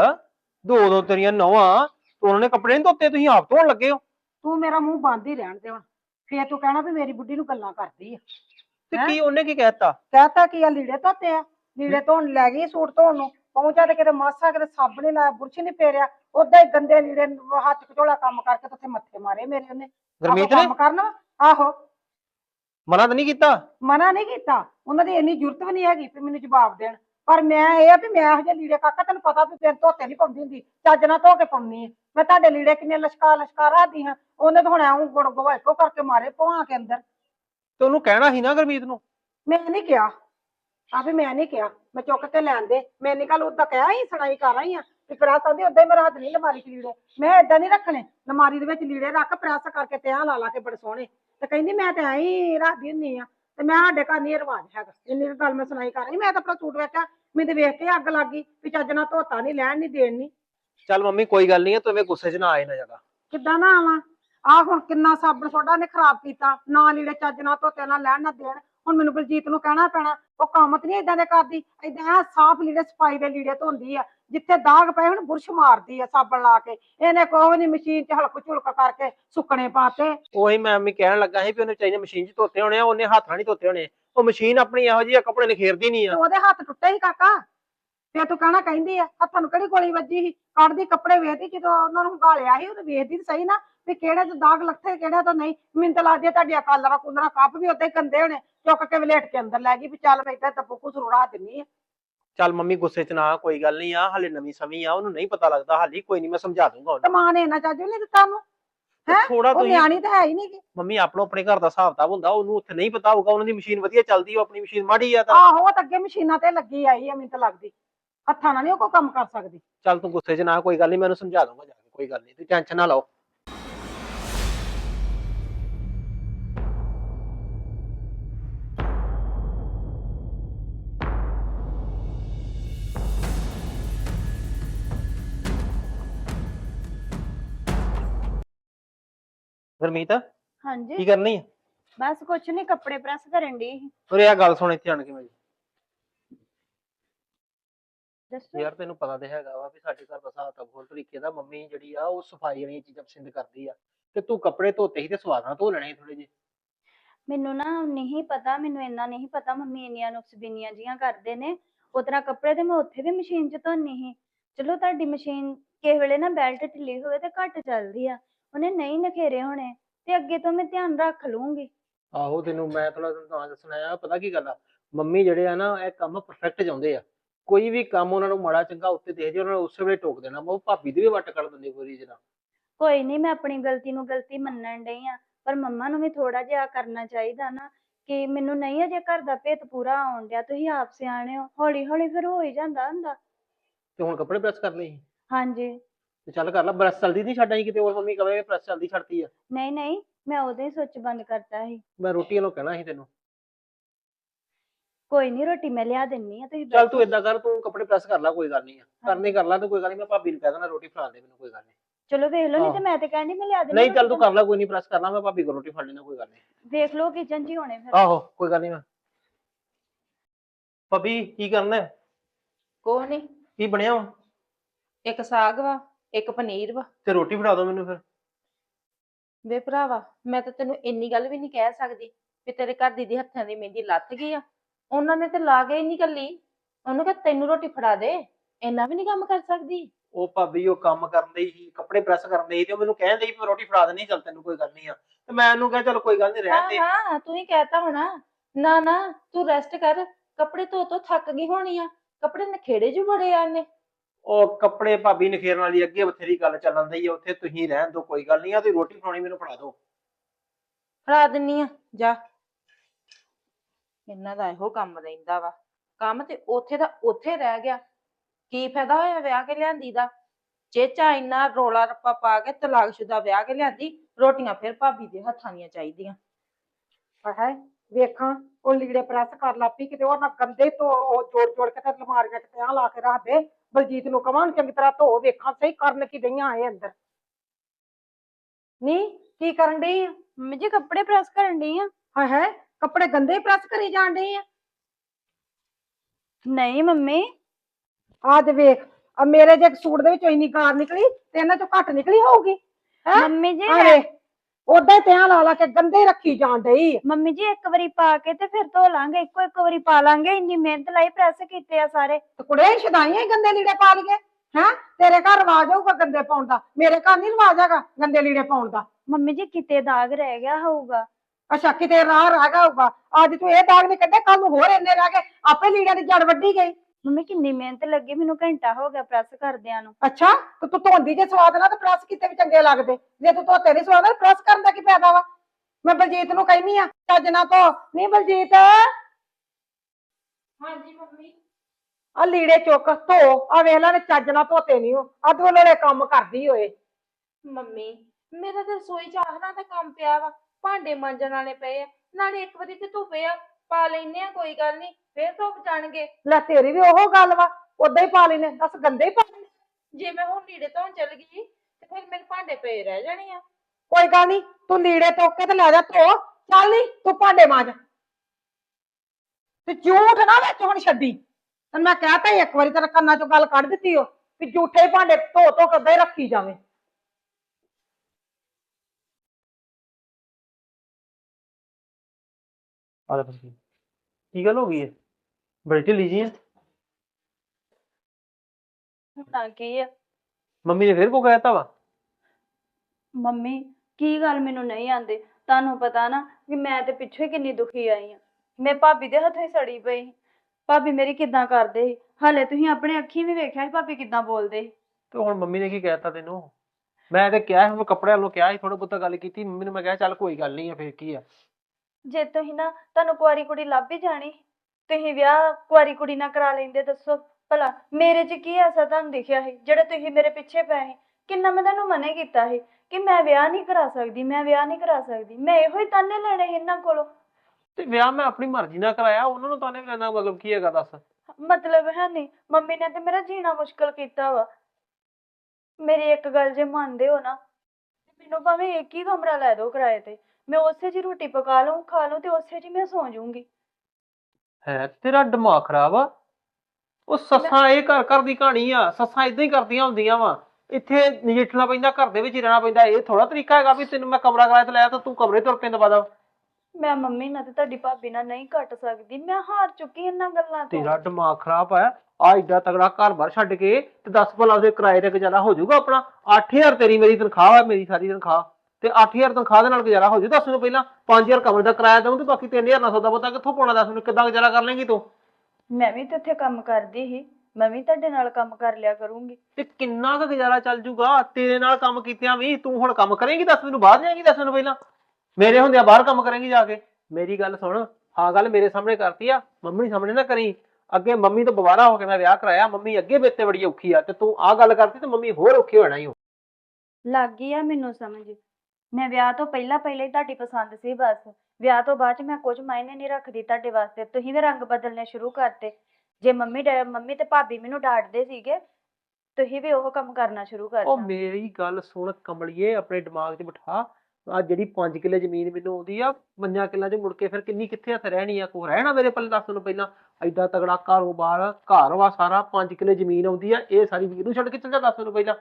ਦੋ ਦੋ ਤੇਰੀਆਂ ਨਵਾਂ ਉਹਨਾਂ ਨੇ ਕੱਪੜੇ ਨਹੀਂ ਧੋਤੇ ਤੁਸੀਂ ਆਪ ਧੋਣ ਲੱਗੇ ਹੋ?
ਤੂੰ ਮੇਰਾ ਮੂੰਹ ਬੰਦ ਹੀ ਰਹਿਣ ਦੇ ਹੁਣ। ਫੇਰ ਤੂੰ ਕਹਿਣਾ ਵੀ ਮੇਰੀ ਬੁੱਢੀ ਨੂੰ ਗੱਲਾਂ ਕਰਦੀ ਆ।
ਤੇ
ਹੈਂ?
ਕੀ ਉਹਨੇ ਕੀ ਕਹਿਤਾ?
ਕਹਤਾ ਕੀ ਆ ਲੀੜੇ ਧੋਤੇ ਆ। ਲੀੜੇ ਧੋਣ ਲੈ ਗਈ ਸੂਟ ਧੋਣ ਨੂੰ। ਪਹੁੰਚਾ ਤੇ ਕਿਤੇ ਮਾਸਾ ਕਿਤੇ ਸਾਬਣ ਨਹੀਂ ਲਾਇਆ ਬੁਰਸ਼ ਨਹੀਂ ਫੇਰਿਆ। ਉਦਾਂ ਹੀ ਗੰਦੇ ਲੀੜੇ ਨੂੰ ਹੱਥ ਘਚੋਲਾ ਕੰਮ ਕਰਕੇ ਤੇ ਉੱਥੇ ਮੱਥੇ ਮਾਰੇ ਮੇਰੇ ਉਹਨੇ।
ਗਰਮੀਤ ਨੇ?
ਕੰਮ ਕਰਨਾ। ਆਹੋ।
ਮਨਾ ਤਾਂ ਨਹੀਂ ਕੀਤਾ?
ਮਨਾ ਨਹੀਂ ਕੀਤਾ। ਉਹਨਾਂ ਦੀ ਇੰਨੀ ਜ਼ਰੂਰਤ ਵੀ ਨਹੀਂ ਹੈਗੀ ਵੀ ਮੈਨੂੰ ਜਵਾਬ ਦੇਣ। ਪਰ ਮੈਂ ਇਹ ਆ ਵੀ ਮੈਂ ਇਹੋ ਜਿਹੇ ਲੀੜੇ ਕਾਕਾ ਤੈਨੂੰ ਪਤਾ ਵੀ ਫਿਰ ਧੋਤੇ ਨਹੀਂ ਪਾਉਂਦੀ ਹੁੰਦੀ। ਚੱਜ ਨਾਲ ਧੋ ਕੇ ਪਾਉਂਦੀ ਆ। ਮੈਂ ਤੁਹਾਡੇ ਲੀੜੇ ਕਿੰਨੇ ਲਸ਼ਕਾ ਲਸ਼ਕਾ ਰੱਖਦੀ ਹਾਂ। ਉਹਨੇ ਤਾਂ ਹੁਣ ਐਉਂ ਗੁੜ ਗਵਾਇਕੋ ਕਰਕੇ ਮਾਰੇ ਭਵਾ ਕੇ ਅੰਦਰ।
ਤੇ ਉਹਨੂੰ ਕਹਿਣਾ ਸੀ ਨਾ ਗਰਮੀਤ ਨੂੰ?
ਮੈਂ ਨਹੀਂ ਕਿਹਾ। ਆ ਵੀ ਮੈਂ ਨਹੀਂ ਕਿਹਾ। ਮੈਂ ਚੁੱਕ ਕੇ ਲੈਣ ਦੇ। ਮੈਂ ਨਹੀਂ ਕੱਲ ਉਦਾਂ ਕਿਹਾ ਹੀ ਸੁਣਾਈ ਕਰ ਰਹੀ ਆ। ਵੀ ਪ੍ਰੈਸ ਆਂਦੀ ਉਦਾਂ ਹੀ ਮੇਰਾ ਹੱਥ ਨਹੀਂ ਲਮਾਰੀ ਚ ਲੀੜੇ। ਮੈਂ ਏਦਾਂ ਨਹੀਂ ਰੱਖਣੇ। ਲਮਾਰੀ ਦੇ ਵਿੱਚ ਲੀੜੇ ਰੱਖ ਪ੍ਰੈਸ ਕਰਕੇ ਤੇ ਆਹ ਲਾ ਲਾ ਕੇ ਬੜੇ ਸੋਹਣੇ। ਤੇ ਕਹਿੰਦੀ ਮੈਂ ਤੇ ਐਂ ਹੀ ਰੱਖਦੀ ਹੁੰਨੀ ਆ। ਤੇ ਮੈਂ ਸਾਡੇ ਘਰ ਨਹੀਂ ਇਹ ਰਿਵਾਜ ਹੈਗਾ। ਇੰਨੀ ਕੁ ਗੱਲ ਮੈਂ ਸੁਣਾਈ ਕਰ ਰਹੀ। ਮੈਂ ਤਾਂ ਆਪਣਾ ਸੂਟ ਵੇਖਿਆ ਮੈਨੂੰ ਤੇ ਵੇਖ ਕੇ ਅੱਗ ਲੱਗ ਗਈ ਵੀ ਚੱਜ ਨਾਲ ਧੋਤਾ ਨਹੀਂ ਲੈਣ ਨਹੀਂ ਦੇਣ ਨਹੀਂ
ਚੱਲ ਮੰਮੀ ਕੋਈ ਗੱਲ ਨਹੀਂ ਹੈ ਤੂੰ ਐਵੇਂ ਗੁੱਸੇ 'ਚ ਨਾ ਆਏ ਨਾ ਜ਼ਿਆਦਾ।
ਕਿੱਦਾਂ ਨਾ ਆਵਾਂ? ਆ ਹੁਣ ਕਿੰਨਾ ਸਾਬਣ ਸੋਡਾ ਨੇ ਖਰਾਬ ਕੀਤਾ। ਨਾ ਲੀੜੇ ਚੱਜ ਨਾਲ ਧੋਤੇ ਨਾ ਲੈਣ ਨਾ ਦੇਣ। ਹੁਣ ਮੈਨੂੰ ਬਲਜੀਤ ਨੂੰ ਕਹਿਣਾ ਪੈਣਾ ਉਹ ਕੰਮ ਤੇ ਨਹੀਂ ਇਦਾਂ ਦੇ ਕਰਦੀ ਇਦਾਂ ਸਾਫ਼ ਲੀੜੇ ਸਫ਼ਾਈ ਦੇ ਲੀੜੇ ਧੋਂਦੀ ਆ ਜਿੱਥੇ ਦਾਗ ਪਏ ਹੁਣ ਬੁਰਸ਼ ਮਾਰਦੀ ਆ ਸਾਬਣ ਲਾ ਕੇ ਇਹਨੇ ਕੋਈ ਨਹੀਂ ਮਸ਼ੀਨ 'ਚ ਹਲਕ ਝੁਲਕ ਕਰਕੇ ਸੁੱਕਣੇ ਪਾਤੇ।
ਉਹੀ ਮੈਂ ਮੰਮੀ ਕਹਿਣ ਲੱਗਾ ਸੀ ਵੀ ਉਹਨੇ ਚਾਹੀਦੇ ਮਸ਼ੀਨ 'ਚ ਧੋਤੇ ਹੋਣੇ ਆ ਉਹਨੇ ਹੱਥ ਨਾਲ ਨਹੀਂ ਧੋਤੇ ਹੋਣੇ ਉਹ ਮਸ਼ੀਨ ਆਪਣੀ ਇਹੋ ਜਿਹੀ ਆ ਕੱਪੜੇ ਨਿਖੇਰਦੀ ਨਹੀਂ
ਤੇ
ਆ
ਉਹਦੇ ਹੱਥ ਟੁੱਟੇ ਸੀ ਕਾਕਾ। ਤੇ ਤੂੰ ਕਹਿਣਾ ਕਹਿੰਦੀ ਆ ਹੱਥਾਂ ਨੂੰ ਕਿਹੜੀ ਗੋਲੀ ਵੱਜੀ ਸੀ? ਕੱਢਦੀ ਕੱਪੜੇ ਵੇਖਦੀ ਜਦੋਂ ਉਹਨਾਂ ਨੂੰ ਗਾਲਿਆ ਸੀ ਉਹ ਤਾਂ ਵੇਖਦੀ ਤਾਂ ਸਹੀ ਨਾ ਵੀ ਕਿਹੜੇ ਤੋਂ ਦਾਗ ਲੱਥੇ ਕਿਹੜੇ ਤੋਂ ਨਹੀਂ। ਮੈਨੂੰ ਤਾਂ ਲੱਗਦੀ ਆ ਤੁਹਾਡੀਆਂ ਕਾਲਰਾਂ ਕੁੰਦਰਾ ਕੱਪ ਵੀ ਉੱਤੇ ਗੰਦੇ ਹੋਣੇ। ਚੁੱਕ ਕੇ ਵਲੇਟ ਕੇ ਅੰਦਰ ਲੈ ਗਈ ਵੀ ਚੱਲ ਮੈਂ ਇੱਥੇ ਤੱਪੂ ਕੁ ਸੁਰਾ ਦਿੰਨੀ ਆ।
ਚੱਲ ਮੰਮੀ ਗੁੱਸੇ 'ਚ ਨਾ ਕੋਈ ਗੱਲ ਨਹੀਂ ਆ ਹਾਲੇ ਨਵੀਂ ਸਮੀ ਆ ਉਹਨੂੰ ਨਹੀਂ ਪਤਾ ਲੱਗਦਾ ਹਾਲੀ ਕੋਈ ਨਹੀਂ ਮੈਂ ਸਮਝਾ ਦੂੰਗਾ
ਤੇ
ਉਹਨੂੰ
ਮਾਂ ਨੇ ਚੱਜ ਵੀ ਨਹੀਂ ਦਿੱਤਾ ਉਹਨੂੰ ਹੈਂ?
ਥੋੜਾ
ਉਹ
ਤੁਸੀਂ
ਨਿਆਣੀ ਤਾਂ ਹੈ ਹੀ ਨਹੀਂ
ਮੰਮੀ ਆਪਣੋ ਆਪਣੇ ਘਰ ਦਾ ਹਿਸਾਬ ਕਿਤਾਬ ਹੁੰਦਾ ਉਹਨੂੰ ਉੱਥੇ ਨਹੀਂ ਪਤਾ ਹੋਊਗਾ ਉਹਨਾਂ ਦੀ ਮਸ਼ੀਨ ਵਧੀਆ ਚੱਲਦੀ ਉਹ ਆਪਣੀ ਮਸ਼ੀਨ ਮਾੜੀ ਆ ਤਾਂ।
ਆਹੋ ਉਹ ਤਾਂ ਅੱਗੇ ਮਸ਼ੀਨਾਂ ਤੇ ਲੱਗੀ ਆਈ ਆ ਮੈਨੂੰ ਤਾਂ ਲੱਗਦੀ। ਹੱਥਾਂ ਨਾਲ ਨਹੀਂ ਉਹ ਕੋਈ ਕੰਮ ਕਰ ਸਕਦੀ।
ਚੱਲ ਤੂੰ ਗੁੱਸੇ 'ਚ ਨਾ ਕੋਈ ਗੱਲ ਨਹੀਂ ਮੈਂ ਉਹਨੂੰ ਸਮਝਾ ਦੂੰਗਾ ਜਾ ਕੇ ਕੋਈ ਗੱਲ ਨਹੀਂ ਤੂੰ ਟੈਨਸ਼ਨ ਨਾ ਲਓ। ਗੁਰਮੀਤ ਕੀ
ਹਾਂਜੀ
ਕਰਨੀ? ਆ
ਬਸ ਕੁਛ ਨਹੀਂ ਕੱਪੜੇ ਪ੍ਰੈਸ ਕਰਨ ਦੀ
ਉਰੇ ਆ ਗੱਲ ਸੁਣ ਇੱਥੇ ਆਣ ਕੇ ਮੇਰੀ।
ਦੱਸੋ।
ਯਾਰ ਤੈਨੂੰ ਪਤਾ ਤੇ ਹੈਗਾ ਵਾ ਵੀ ਸਾਡੇ ਘਰ ਦਾ ਤਾਂ ਬਹੁਤ ਤਰੀਕੇ ਦਾ ਮੰਮੀ ਜਿਹੜੀ ਆ ਉਹ ਸਫ਼ਾਈ ਵਾਲੀਆਂ ਚੀਜ਼ਾਂ ਪਸੰਦ ਕਰਦੀ ਆ। ਤੇ ਤੂੰ ਕੱਪੜੇ ਧੋਤੇ ਸੀ ਤੇ ਸਵਾਦ ਨਾਲ ਧੋ ਲੈਣੇ ਥੋੜੇ ਜਿਹੇ।
ਮੈਨੂੰ ਨਾ ਨਹੀਂ ਪਤਾ ਮੈਨੂੰ ਇੰਨਾ ਨਹੀਂ ਪਤਾ ਮੰਮੀ ਇੰਨੀਆਂ ਨੁਕਸਬੀਨੀਆਂ ਜੀਆਂ ਕਰਦੇ ਨੇ। ਉਸ ਤਰ੍ਹਾਂ ਕੱਪੜੇ ਤੇ ਮੈਂ ਉੱਥੇ ਵੀ ਮਸ਼ੀਨ 'ਚ ਧੋਨੀ ਸੀ। ਚਲੋ ਤੁਹਾਡੀ ਮਸ਼ੀਨ ਕਿਸੇ ਵੇਲੇ ਨਾ ਬੈਲਟ ਢਿੱਲੀ ਹੋਵੇ ਤੇ ਘੱਟ ਚੱਲਦੀ ਆ। ਉਹਨੇ ਨਹੀਂ ਨਖੇਰੇ ਹੋਣੇ ਤੇ ਅੱਗੇ ਤੋਂ ਮੈਂ ਧਿਆਨ ਰੱਖ ਲੂੰਗੀ
ਆਹੋ ਤੈਨੂੰ ਮੈਂ ਥੋੜਾ ਤਾਂ ਦੱਸਣਾ ਆ ਪਤਾ ਕੀ ਗੱਲ ਆ? ਮੰਮੀ ਜਿਹੜੇ ਆ ਨਾ ਇਹ ਕੰਮ ਪਰਫੈਕਟ ਚਾਹੁੰਦੇ ਆ। ਕੋਈ ਵੀ ਕੰਮ ਉਹਨਾਂ ਨੂੰ ਮਾੜਾ ਚੰਗਾ ਉੱਤੇ ਦੇਖਦੇ ਉਹਨਾਂ ਨੂੰ ਉਸੇ ਵੇਲੇ ਟੋਕ ਦੇਣਾ। ਉਹ ਭਾਬੀ ਦੀ ਵੀ ਵੱਟ ਕੱਢ ਦਿੰਦੇ ਪੂਰੀ ਜਨਾ
ਕੋਈ ਨਹੀਂ ਮੈਂ ਆਪਣੀ ਗਲਤੀ ਨੂੰ ਗਲਤੀ ਮੰਨਣ ਡਈ ਆ ਪਰ ਮੰਮਾ ਨੂੰ ਵੀ ਥੋੜਾ ਜਿਹਾ ਕਰਨਾ ਚਾਹੀਦਾ ਨਾ ਕਿ ਮੈਨੂੰ ਨਹੀਂ ਅਜੇ ਘਰ ਦਾ ਭੇਤ ਪੂਰਾ ਆਉਣ ਡਿਆ। ਤੁਸੀਂ ਆਪ ਸਿਆਣੇ ਹੋ ਹੌਲੀ ਹੌਲੀ ਫਿਰ ਹੋ ਹੀ ਜਾਂਦਾ ਹੁੰਦਾ।
ਤੇ ਹੁਣ ਕੱਪੜੇ ਪ੍ਰੈਸ ਕਰਨੇ ਸੀ?
ਹਾਂਜੀ।
ਤੇ ਚੱਲ ਕਰ ਲੈ ਪ੍ਰੈਸ ਚਲਦੀ ਨਹੀਂ ਛੱਡਾਂ ਕਿਤੇ ਹੋਰ ਮੰਮੀ ਕਵੇ ਪ੍ਰੈਸ ਚਲਦੀ ਛੱਡਤੀ ਆ।
ਨਹੀਂ ਨਹੀਂ ਮੈਂ ਉਦੋਂ ਹੀ ਸੁੱਚ ਬੰਦ ਕਰਤਾ ਸੀ।
ਮੈਂ ਰੋਟੀ ਵੱਲੋਂ ਕਹਿਣਾ ਸੀ ਤੈਨੂੰ।
ਕੋਈ ਨਹੀਂ ਰੋਟੀ ਮੈਂ ਲਿਆ ਦਿੰਨੀ ਆ ਤੁਸੀਂ
ਚੱਲ ਤੂੰ ਏਦਾਂ ਕਰ ਤੂੰ ਕੱਪੜੇ ਪ੍ਰੈਸ ਕਰ ਲੈ ਕੋਈ ਗੱਲ ਨਹੀਂ ਆ। ਕਰਨੀ ਕਰ ਲੈ ਤੂੰ ਕੋਈ ਗੱਲ ਨਹੀਂ ਮੈਂ ਭਾਬੀ ਨੂੰ ਕਹਿ ਦੇਣਾ ਰੋਟੀ ਫੜਾ ਦੇ ਮੈਨੂੰ ਕੋਈ ਗੱਲ ਨਹੀਂ
ਚਲੋ ਵੇਖ ਲਓ ਨਹੀਂ ਤੇ। ਮੈਂ ਤੇ ਕਹਿੰਦੀ ਮੈਂ ਲਿਆ ਦਿੰਨੀ
ਨਹੀਂ ਚੱਲ ਤੂੰ ਕਰ ਲੈ ਕੋਈ ਨਹੀਂ ਪ੍ਰੈਸ ਕਰ ਲੈ ਮੈਂ ਭਾਬੀ ਕੋਲ ਰੋਟੀ ਫੜ ਲੈਣਾ ਕੋਈ ਗੱਲ ਨਹੀਂ
ਵੇਖ ਲਓ ਕਿਚਨ 'ਚ ਹੀ ਹੋਣੇ ਫਿਰ।
ਆਹੋ ਕੋਈ ਗੱਲ ਨਹੀਂ ਮੈਂ। ਭਾਬੀ ਕੀ ਕਰਨਾ? ਹੈ?
ਕੋਹ ਨਹੀਂ
ਕੀ ਬਣਿਆ ਵਾ?
ਇੱਕ ਸਾਗ ਵਾ। ਇੱਕ ਪਨੀਰ ਵਾ।
ਤੇ ਰੋਟੀ ਫੜਾ ਦਿਓ ਮੈਨੂੰ ਫਿਰ।
ਵੇ ਭਰਾਵਾ ਮੈਂ ਤਾਂ ਤੈਨੂੰ ਇੰਨੀ ਗੱਲ ਵੀ ਨਹੀਂ ਕਹਿ ਸਕਦੀ ਵੀ ਤੇਰੇ ਘਰ ਦੀ ਦੀ ਹੱਥਾਂ ਦੀ ਮਹਿੰਦੀ ਲੱਥ ਗਈ ਆ। ਉਹਨਾਂ ਨੇ ਤੇ ਲਾ ਕੇ ਹੀ ਨਹੀਂ ਕੱਲੀ। ਉਹਨੂੰ ਕਹ ਤੈਨੂੰ ਰੋਟੀ ਫੜਾ ਦੇ। ਇੰਨਾ ਵੀ ਨਹੀਂ ਕੰਮ ਕਰ ਸਕਦੀ?
ਉਹ ਭਾਬੀ ਉਹ ਕੰਮ ਕਰਨ ਦੇ ਸੀ ਕੱਪੜੇ ਪ੍ਰੈਸ ਕਰਨ ਸੀ ਤੇ ਉਹ ਮੈਨੂੰ ਕਹਿੰਦੇ ਸੀ ਵੀ ਰੋਟੀ ਫੜਾ ਦੇਣੀ ਚੱਲ ਤੈਨੂੰ ਕੋਈ ਗੱਲ ਨਹੀਂ ਆ। ਤੇ ਮੈਂ ਉਹਨੂੰ ਕਿਹਾ ਚੱਲ ਕੋਈ ਗੱਲ ਨਹੀਂ ਰਹਿਣ ਦੇ।
ਹਾਂ ਹਾਂ ਤੂੰ ਹੀ ਕਹਿਤਾ ਹੋਣਾ। ਨਾ ਨਾ ਤੂੰ ਰੈਸਟ ਕਰ। ਕੱਪੜੇ ਧੋ ਧੋ ਥੱਕ ਗਈ ਹੋਣੀ ਆ। ਕੱਪੜੇ ਨਖੇੜੇ ਜੂ ਬੜੇ ਆ ਨੇ
ਉਹ ਕੱਪੜੇ ਭਾਬੀ ਨਖੇਰਨ ਵਾਲੀ ਅੱਗੇ ਬਥੇਰੀ ਗੱਲ ਚੱਲਣ ਦੀ ਆ ਉੱਥੇ ਤੁਸੀਂ ਰਹਿਣ ਦਿਓ ਕੋਈ ਗੱਲ ਨਹੀਂ ਆ ਤੁਸੀਂ ਰੋਟੀ ਫੜਾਉਣੀ ਮੈਨੂੰ ਫੜਾ ਦਿਓ।
ਫੜਾ ਦਿੰਨੀ ਆ ਜਾ। ਇਹਨਾਂ ਦਾ ਇਹੋ ਕੰਮ ਰਹਿੰਦਾ ਵਾ। ਕੰਮ ਤੇ ਉੱਥੇ ਦਾ ਉੱਥੇ ਰਹਿ ਗਿਆ। ਕੀ ਫਾਇਦਾ ਹੋਇਆ ਵਿਆਹ ਕੇ ਲਿਆਂਦੀ ਦਾ? ਚੇਚਾ ਇੰਨਾ ਰੋਲਾ ਰੱਪਾ ਪਾ ਕੇ ਤਲਾਕਸ਼ੁਦਾ ਵਿਆਹ ਕੇ ਲਿਆਂਦੀ ਰੋਟੀਆਂ ਫਿਰ ਭਾਬੀ ਦੇ ਹੱਥਾਂ ਦੀਆਂ ਚਾਹੀਦੀਆਂ।
ਹੈ ਵੇਖਾਂ ਉਹ ਲੀੜੇ ਪ੍ਰੈਸ ਕਰ ਲਾਪੀ ਕਿਤੇ ਉਹ ਨਾ ਗੰਦੇ ਤੋਂ ਉਹ ਜੋੜ ਜੋੜ ਕੇ ਤੇ ਅਲਮਾਰੀਆਂ 'ਚ ਤਿਆਂ ਲਾ ਕੇ ਰੱਖ ਦੇ। ਬਲਜੀਤ ਨੂੰ ਕਵਾਂ ਚੰਗੀ ਤਰ੍ਹਾਂ ਧੋ ਵੇਖਾਂ ਸਹੀ ਕਰਨ ਕੀ ਡਈਆਂ ਆਏ ਅੰਦਰ। ਨਹੀਂ ਕੀ ਕਰਨ ਡਈ ਆ?
ਮੰਮੀ ਜੀ ਕੱਪੜੇ ਪ੍ਰੈਸ ਕਰਨ ਡਈ ਆ।
ਹਾਏ ਹਾਏ ਕੱਪੜੇ ਗੰਦੇ ਪ੍ਰੈਸ ਕਰੀ ਜਾਣ ਡਈ ਆ।
ਨਹੀਂ ਮੰਮੀ।
ਆਹ ਤੇ ਵੇਖ ਆ ਮੇਰੇ ਜੇ ਸੂਟ ਦੇ ਵਿੱਚੋਂ ਇੰਨੀ ਗਾਰ ਨਿਕਲੀ ਤੇ ਇਹਨਾਂ ਚੋਂ ਘੱਟ ਨਿਕਲੀ ਹੋਊਗੀ ਹੈਂ?
ਮੰਮੀ ਜੀ
ਆ ਵੇ ਉਦਾਂ ਤਿਆਂ ਲਾ ਲਾ ਕੇ ਗੰਦੇ ਰੱਖੀ ਜਾਣ ਡਈ। ਆ।
ਮੰਮੀ ਜੀ ਇੱਕ ਵਾਰੀ ਪਾ ਕੇ ਤੇ ਫਿਰ ਧੋ ਲਾਂਗੇ ਇੱਕੋ ਇੱਕ ਵਾਰੀ ਪਾ ਲਾਂਗੇ ਇੰਨੀ ਮਿਹਨਤ ਲਾਈ ਪ੍ਰੈਸ ਕੀਤੇ ਆ ਸਾਰੇ।
ਤੇ ਕੁੜੇ ਛਦਾਈਆਂ ਹੀ ਗੰਦੇ ਲੀੜੇ ਪਾ ਲਈਏ ਹੈਂ? ਤੇਰੇ ਘਰ ਰਿਵਾਜ ਹੋਊਗਾ ਗੰਦੇ ਪਾਉਣ ਦਾ। ਮੇਰੇ ਘਰ ਨਹੀਂ ਰਿਵਾਜ ਹੈਗਾ ਗੰਦੇ ਲੀੜੇ ਪਾਉਣ ਦਾ।
ਮੰਮੀ ਜੀ ਕਿਤੇ ਦਾਗ ਰਹਿ ਗਿਆ ਹੋਊਗਾ।
ਅੱਛਾ ਕਿਤੇ ਰਾਹ ਰਹਿ ਗਿਆ ਹੋਊਗਾ। ਅੱਜ ਤੂੰ ਇਹ ਦਾਗ ਨਹੀਂ ਕੱਢੇ ਕੱਲ ਨੂੰ ਹੋਰ ਇੰਨੇ ਰਹਿ ਗਏ। ਆਪੇ ਲੀੜਿਆਂ ਦੀ ਜੜ ਵੱਢੀ ਗਈ।
ਮੰਮੀ ਕਿੰਨੀ ਮਿਹਨਤ ਲੱਗੀ ਮੈਨੂੰ ਘੰਟਾ ਹੋ ਗਿਆ ਪ੍ਰੈਸ ਕਰਦਿਆਂ ਨੂੰ।
ਅੱਛਾ ਤੇ ਤੂੰ ਧੋਂਦੀ ਜੇ ਸਵਾਦ ਨਾਲ ਤੇ ਪ੍ਰੈਸ ਕੀਤੇ ਵੀ ਚੰਗੇ ਲੱਗਦੇ। ਜੇ ਤੂੰ ਧੋਤੇ ਨਹੀਂ ਸਵਾਦ ਨਾਲ ਪ੍ਰੈਸ ਕਰਨ ਦਾ ਕੀ ਫਾਇਦਾ ਵਾ? ਮੈਂ ਬਲਜੀਤ ਨੂੰ ਕਹਿੰਨੀ ਆ ਚੱਜ ਨਾ ਧੋ। ਨਹੀਂ ਬਲਜੀਤ?
ਹਾਂਜੀ ਮੰਮੀ।
ਆ ਲੀੜੇ ਚੁੱਕ ਧੋ। ਆ ਵੇਖ ਲੈ ਨੇ ਚੱਜ ਨਾਲ ਧੋਤੇ ਨਹੀਂ ਉਹ। ਅੱਧ ਵੇਲੇ ਕੰਮ ਕਰਦੀ ਓਏ
ਮੰਮੀ ਮੇਰਾ ਤੇ ਰਸੋਈ ਚ ਆਹਰਾਂ ਦਾ ਕੰਮ ਪਿਆ ਵਾ। ਭਾਂਡੇ ਮਾਂਜਣ ਵਾਲੇ ਪਏ ਆ। ਨਾਲੇ ਇੱਕ ਵਾਰੀ ਤੇ ਧੁੱਪੇ ਆ। ਪਾ ਲੈਨੇ ਆ ਕੋਈ ਗੱਲ ਨਹੀਂ। ਫੇਰ ਧੁੱਪ ਜਾਣਗੇ।
ਲੈ ਤੇਰੀ ਵੀ ਉਹ ਗੱਲ ਵਾ ਉਦਾਂ ਹੀ ਪਾ ਲੈਨੇ ਦੱਸ ਗੰਦੇ ਹੀ ਪਾ ਲੈਨੇ
ਜੇ ਮੈਂ ਹੁਣ ਨੀੜੇ ਧੋਣ ਚੱਲ ਗਈ ਤੇ ਫਿਰ ਮੇਰੇ ਭਾਂਡੇ ਪਏ ਰਹਿ ਜਾਣੇ ਆ।
ਕੋਈ ਗੱਲ ਨਹੀਂ ਤੂੰ ਲੀੜੇ ਤੋਕ ਕੇ ਤੇ ਲੈ ਜਾ ਧੋ। ਚੱਲ ਨੀ ਤੂੰ ਭਾਂਡੇ ਮਾਂਜ। ਤੇ ਝੂਠ ਨਾ ਵਿੱਚ ਹੁਣ ਛੱਡੀ। ਤੈਨੂੰ ਮੈਂ ਕਹਿਤਾ ਇੱਕ ਵਾਰੀ ਤੇਰੇ ਕੰਨਾਂ ਚੋਂ ਗੱਲ ਕੱਢ ਦਿੱਤੀ ਓ ਵੀ ਝੂਠੇ ਭਾਂਡੇ ਧੋ ਧੋ ਕੇ ਏਦਾਂ ਹੀ ਰੱਖੀ ਜਾਵੇਂ।
ਆ ਲੈ ਕੀ ਗੱਲ ਹੋ ਗਈ ਹੈ ਬੜੀ ਢਿੱਲੀ ਜੀ ਹੈ
ਤਾਂ ਕੀ ਆ?
ਮੰਮੀ ਨੇ ਫੇਰ ਕੋ ਕਹਿਤਾ ਵਾ?
ਮੰਮੀ ਕੀ ਗੱਲ ਮੈਨੂੰ ਨਹੀਂ ਆਂਦੇ ਤੁਹਾਨੂੰ ਪਤਾ ਨਾ ਕਿ ਮੈਂ ਤੇ ਪਿੱਛੇ ਕਿੰਨੀ ਦੁਖੀ ਆਈ ਆ। ਮੈਂ ਭਾਬੀ ਦੇ ਹੱਥੋਂ ਹੀ ਸੜੀ ਪਈ। ਭਾਬੀ ਮੇਰੀ ਕਿੱਦਾਂ ਕਰਦੇ ਸੀ? ਹਾਲੇ ਤੁਸੀਂ ਆਪਣੇ ਅੱਖੀਂ ਵੀ ਵੇਖਿਆ ਸੀ ਭਾਬੀ ਕਿੱਦਾਂ ਬੋਲਦੇ ਸੀ?
ਤੇ ਹੁਣ ਮੰਮੀ ਨੇ ਕੀ ਕਹਿਤਾ ਤੈਨੂੰ? ਮੈਂ ਤੇ ਕਿਹਾ ਸੀ ਮੈਂ ਕੱਪੜਿਆਂ ਵੱਲੋਂ ਕਿਹਾ ਸੀ ਥੋੜਾ ਬਹੁਤਾ ਗੱਲ ਕੀਤੀ ਮੰਮੀ ਨੂੰ ਮੈਂ ਕਿਹਾ ਚੱਲ ਕੋਈ ਗੱਲ ਨਹੀਂ ਆ ਫੇਰ ਕੀ ਆ?
ਜੇ ਤੁਸੀਂ ਨਾ ਤੁਹਾਨੂੰ ਕੁਆਰੀ ਕੁੜੀ ਲੱਭ ਹੀ ਜਾਣੀ ਤੁਸੀਂ ਵਿਆਹ ਕੁਆਰੀ ਕੁੜੀ ਨਾਲ ਕਰਾ ਲੈਂਦੇ ਦੱਸੋ। ਭਲਾ ਮੇਰੇ 'ਚ ਕੀ ਐਸਾ ਤੁਹਾਨੂੰ ਦਿਖਿਆ ਸੀ ਜਿਹੜਾ ਤੁਸੀਂ ਮੇਰੇ ਪਿੱਛੇ ਪਏ ਸੀ? ਕਿੰਨਾ ਮੈਂ ਤੁਹਾਨੂੰ ਮਨੇ ਕੀਤਾ ਸੀ ਕਿ ਮੈਂ ਵਿਆਹ ਨਹੀਂ ਕਰਾ ਸਕਦੀ ਮੈਂ ਵਿਆਹ ਨਹੀਂ ਕਰਾ ਸਕਦੀ। ਮੈਂ ਇਹੋ ਹੀ ਤਾਨੇ ਲੈਣੇ ਸੀ ਇਹਨਾਂ ਕੋਲੋਂ।
ਤੇ ਵਿਆਹ ਮੈਂ ਆਪਣੀ ਮਰਜ਼ੀ ਨਾਲ ਕਰਾਇਆ ਉਹਨਾਂ ਨੂੰ ਤਾਂ ਨੇ ਲੈਣਾ ਮਤਲਬ ਕੀ ਹੈਗਾ ਦੱਸ?
ਮਤਲਬ ਹੈ ਨਹੀਂ ਮੰਮੀ ਨੇ ਤੇ ਮੇਰਾ ਜੀਣਾ ਮੁਸ਼ਕਲ ਕੀਤਾ ਵਾ। ਮੇਰੀ ਇੱਕ ਗੱਲ ਜੇ ਮੰਨਦੇ ਹੋ ਨਾ ਤੇ ਮੈਨੂੰ ਭਾਵੇਂ ਇੱਕ ਹੀ ਕਮਰਾ ਲੈ ਦਿਓ ਕਿਰਾਏ ਤੇ ਮੈਂ ਉਸੇ 'ਚ ਹੀ ਰੋਟੀ ਪਕਾ ਲਵਾਂ ਖਾ ਲਵਾਂ ਤੇ ਉਸੇ 'ਚ ਹੀ ਮੈਂ ਸੌਂ ਜਾਊਂਗੀ।
ਹੈ ਤੇਰਾ ਦਿਮਾਗ ਖਰਾਬ ਆ। ਉਹ ਸੱਸਾਂ ਇਹ ਘਰ ਘਰ ਦੀ ਕਹਾਣੀ ਆ ਸੱਸਾਂ ਇਦਾਂ ਹੀ ਕਰਦੀਆਂ ਹੁੰਦੀਆਂ ਵਾ। ਇੱਥੇ ਨਜਿੱਠਣਾ ਪੈਂਦਾ ਘਰ ਦੇ ਵਿੱਚ ਹੀ ਰਹਿਣਾ ਪੈਂਦਾ ਇਹ ਥੋੜਾ ਤਰੀਕਾ ਹੈਗਾ ਵੀ ਤੈਨੂੰ ਮੈਂ ਕਮਰਾ ਕਿਰਾਏ ਤੇ ਲਿਆ ਤਾਂ ਤੂੰ ਕਮਰੇ ਤੁਰ ਪੈਂਦਾ ਬਾਦਾ
ਮੈਂ ਮੰਮੀ ਨਾਲ ਤੇ ਤੁਹਾਡੀ ਭਾਬੀ ਨਾਲ ਨਹੀਂ ਕੱਟ ਸਕਦੀ ਮੈਂ ਹਾਰ ਚੁੱਕੀ ਇਹਨਾਂ ਗੱਲਾਂ ਤੋਂ।
ਤੇਰਾ ਦਿਮਾਗ ਖਰਾਬ ਆ ਆ ਏਡਾ ਤਗੜਾ ਘਰ-ਬਾਰ ਛੱਡ ਕੇ ਤੇ ਦੱਸ ਭਲਾ ਉਹਦੇ ਕਿਰਾਏ ਤੇ ਗੁਜ਼ਾਰਾ ਹੋ ਜਾਊਗਾ ਆਪਣਾ। 8000 ਤੇਰੀ ਮੇਰੀ ਤਨਖਾਹ ਆ ਮੇਰੀ ਸਾਰੀ ਤਨਖਾਹ। ਤੇ 8000 ਤਨਖਾਹ ਦੇ ਨਾਲ ਗੁਜ਼ਾਰਾ ਹੋ ਜਾਊ ਦੱਸ ਮੈਨੂੰ ਪਹਿਲਾਂ। 5000 ਕਮਰੇ ਦਾ ਕਿਰਾਇਆ ਦਊਂ ਤੇ ਬਾਕੀ 3000 ਨਾਲ ਸੌਦਾ ਪਤਾ ਕਿੱਥੋਂ ਪਾਉਣਾ ਦੱਸ ਮੈਨੂੰ? ਕਿੱਦਾਂ ਗੁਜ਼ਾਰਾ ਕਰ ਲੇਂਗੀ ਤੂੰ?
ਮੈਂ ਵੀ ਤੇ ਇੱਥੇ ਕੰਮ ਕਰਦੀ ਸੀ। ਮੈਂ ਵੀ ਤੁਹਾਡੇ ਨਾਲ ਕੰਮ ਕਰ ਲਿਆ ਕਰੂੰਗੀ।
ਤੇ ਕਿੰਨਾ ਕੁ ਗੁਜ਼ਾਰਾ ਚੱਲ ਜੂਗਾ? ਤੇਰੇ ਨਾਲ ਕੰਮ ਕੀਤਿਆਂ ਵੀ ਤੂੰ ਹੁਣ ਕੰਮ ਕਰੇਂਗੀ ਦੱਸ ਮੈਨੂੰ? ਬਾਹਰ ਜਾਏਂਗੀ ਦੱਸ ਮੈਨੂੰ ਪਹਿਲਾਂ? ਮੇਰੇ ਹੁੰਦਿਆਂ ਬਾਹਰ ਕੰਮ ਕਰੇਂਗੀ ਜਾ ਕੇ। ਮੇਰੀ ਗੱਲ ਸੁਣ। ਹਾਂ ਗੱਲ ਮੇਰੇ ਸਾਹਮਣੇ ਕਰਤੀ ਆ। ਮੰਮੀ ਸਾਹਮਣੇ ਨਾ ਕਰੀ। ਅੱਗੇ ਮੰਮੀ ਤੋਂ ਬਵਾਰਾ ਹੋ ਕੇ ਮੈਂ ਵਿਆਹ ਕਰਾਇਆ। ਮੰਮੀ ਅੱਗੇ ਮੇਤੇ ਬੜੀ ਔਖੀ ਆ। ਤੇ ਤੂੰ ਆਹ ਗੱਲ ਕਰਤੀ ਤੇ ਮੰਮੀ ਹੋਰ ਔਖੀ ਹੋਣਾ। ਹੀ
ਲੱਗ ਗਈ ਆ ਮੈਨੂੰ ਸਮਝ। ਮੈਂ ਵਿਆਹ ਤੋਂ ਪਹਿਲਾਂ ਪਹਿਲਾਂ ਹੀ ਤੁਹਾਡੀ ਪਸੰਦ ਸੀ ਬਸ। ਵਿਆਹ ਤੋਂ ਬਾਅਦ ਚ ਮੈਂ ਕੁਝ ਮਾਇਨੇ ਨਹੀਂ ਰੱਖਦੀ ਤੁਹਾਡੇ ਵਾਸਤੇ। ਤੁਸੀਂ ਵੀ ਰੰਗ ਬਦਲਨੇ ਸ਼ੁਰੂ ਕਰਤੇ। ਜੇ ਮੰਮੀ ਡੈ- ਮੰਮੀ ਤੇ ਭਾਬੀ ਮੈਨੂੰ ਡਾਂਟਦੇ ਸੀਗੇ, ਤੁਸੀਂ ਵੀ ਉਹ ਕੰਮ ਕਰਨਾ ਸ਼ੁਰੂ
ਉਹ
ਕਰਤਾ
ਮੇਰੀ ਗੱਲ ਸੁਣ ਕਮਲੀਏ, ਆਪਣੇ ਦਿਮਾਗ 'ਚ ਬਿਠਾ। ਆ ਜਿਹੜੀ 5 ਕਿੱਲੇ ਜ਼ਮੀਨ ਮੈਨੂੰ ਆਉਂਦੀ ਆ, ਪੰਜਾਂ ਕਿੱਲਿਆਂ 'ਚ ਮੁੜ ਕੇ ਫਿਰ ਕਿੰਨੀ ਕਿੱਥੇ ਹੱਥ ਰਹਿਣੀ ਆ? ਕੋ ਰਹਿਣਾ ਮੇਰੇ ਪੱਲੇ, ਦੱਸ ਨੂੰ ਪਹਿਲਾਂ। ਐਡਾ ਤਗੜਾ ਕਾਰੋਬਾਰ, ਘਰ ਵਾ ਸਾਰਾ 5 ਕਿੱਲੇ ਜ਼ਮੀਨ ਆਉਂਦੀ ਆ, ਇਹ ਸਾਰੀ ਵੀਰ ਨੂੰ ਛੱਡ ਕੇ ਚੱਲ ਜਾ, ਦੱਸ ਮੈਨੂੰ ਪਹਿਲਾਂ।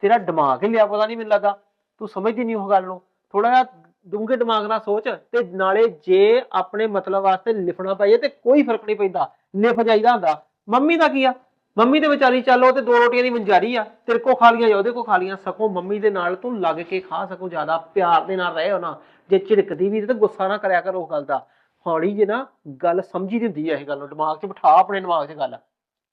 ਤੇਰਾ ਦਿਮਾਗ ਹੀ ਲਿਆ, ਪਤਾ ਨਹੀਂ ਮੈਨੂੰ ਲੱਗਾ ਤੂੰ ਸਮਝਦੀ ਨਹੀਂ ਉਹ ਗੱਲ ਨੂੰ। ਥੋੜਾ ਜਿਹਾ ਡੂੰਘੇ ਦਿਮਾਗ ਨਾਲ ਸੋਚ ਤੇ ਨਾਲੇ ਜੇ ਆਪਣੇ ਮਤਲਬ ਵਾਸਤੇ ਲਿਖਣਾ ਪਈਏ ਤੇ ਕੋਈ ਫ਼ਰਕ ਨਹੀਂ ਪੈਂਦਾ ਲਿਖ ਜਾਈਦਾ ਹੁੰਦਾ। ਮੰਮੀ ਦਾ ਕੀ ਆ? ਮੰਮੀ ਤੇ ਵਿਚਾਰੀ ਚੱਲ, ਉਹ ਤੇ ਦੋ ਰੋਟੀਆਂ ਦੀ ਮੰਜਾਰੀ ਆ, ਤੇਰੇ ਕੋ ਖਾ ਲੀਆਂ ਜਾਂ ਉਹਦੇ ਕੋ ਖਾ ਲੀਆਂ ਸਕੋ ਮੰਮੀ ਦੇ ਨਾਲ ਤੂੰ ਲੱਗ ਕੇ ਖਾ ਸਕੋ ਜ਼ਿਆਦਾ, ਪਿਆਰ ਦੇ ਨਾਲ ਰਹੇ ਹੋ ਨਾ। ਜੇ ਝਿੜਕਦੀ ਵੀ ਤੇ ਗੁੱਸਾ ਨਾ ਕਰਿਆ ਕਰ ਉਸ ਗੱਲ ਦਾ। ਹੌਲੀ ਜੇ ਨਾ ਗੱਲ ਸਮਝੀ ਦੀ ਹੁੰਦੀ ਆ ਇਹ ਗੱਲ ਨੂੰ, ਦਿਮਾਗ 'ਚ ਬਿਠਾ ਆਪਣੇ ਦਿਮਾਗ 'ਚ ਗੱਲ।